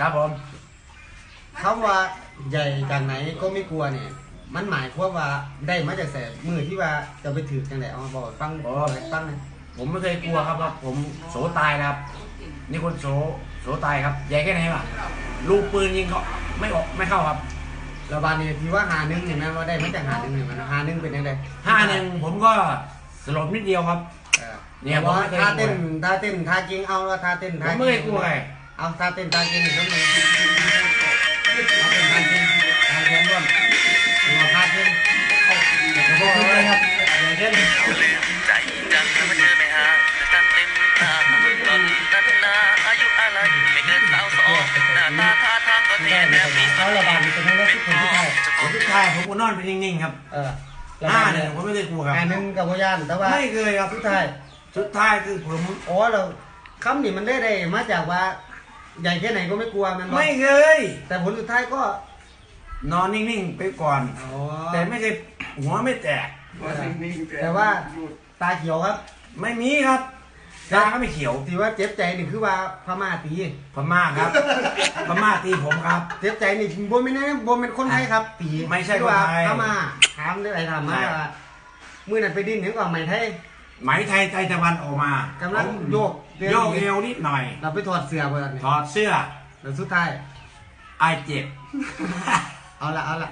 ครับผมคำว่าใหญ่จากไหนก็ไม่กลัวเนี่ย มันหมายความว่าได้มาจากแสบมือที่ว่าจะไปถือจังไหนเอามาบอกให้ฟังบอกให้ฟังหนะผมไม่เคยกลัวครับว่าผมโสตายนะครับ นี่คนโสโสตายครับใหญ่แค่ไหนวะลูกปืนยิงเขาไม่ออกไม่เข้าครับระบาดนี่ที่ว่าหาหนึ่งเห็นไหมว่าได้มาจากหาหนึ่งเห็นไหมหาหนึ่งเป็นยังไงห้าหนึ่งผมก็สลบนิดเดียวครับเออเนี่ยว่าผมไม่เคยท่าเต้นท่าเต้นท่าจริงเอาว่าท่าเต้นผท่ามไม่เคยกลัวไง เอาท่าเต้นท่าจริงก็มีเอาเป็นท่าจริงท่าเต้นร่วมเอาท่าจริงเอาเดี๋ยวผมพูดเลยครับอย่างเช่นใจจังมาเจอไม่หาแต่ตันเต็มตาตอนนั้นนาอายุอะไรไม่เกินสาวสองหน้าตาท่าทางก็เท่แบบมีเขาระบาดอยู่ตรงนั้นแล้วทุกคนที่ไทยผมทุกทายผมก็นอนเป็นนิ่งๆครับ เออห้าหนึ่งผมไม่เคยกลัวครับอันหนึ่งกับพยานแต่ว่าไม่เคยครับทุกไทยสุดท้ายคือผมอ๋อเราคำนี้มันได้ได้มาจากว่า ใหญ่แค่ไหนก็ไม่กลัวมันบอกไม่เคย แต่ผลสุดท้ายก็นอนนิ่งๆไปก่อน อ๋อแต่ไม่เคยหัวไม่แตก แต่ว่าตาเขียวครับไม่มีครับตาก็ไม่เขียวที่ว่าเจ็บใจนี่คือว่าพม่าตีพม่าครับพม่าตีผมครับ เจ็บใจนี่บ่ไม่นได้บ่เป็นคนไทยครับ ตีไม่ใช่ที่ว่าคนไทยพม่าถามได้ไรถามมาใช่ว่ามื่อนั้นไปดิ้นถึงก่อนไหมไทย ไหมไทยไทยตะวันออกมากำลังโยกโยกเอวนิดหน่อย เราไปถอดเสื้อเบอร์นี่ถอดเสื้อแล้วสุดท้ายไอายเจ็บ เอาละเอาละ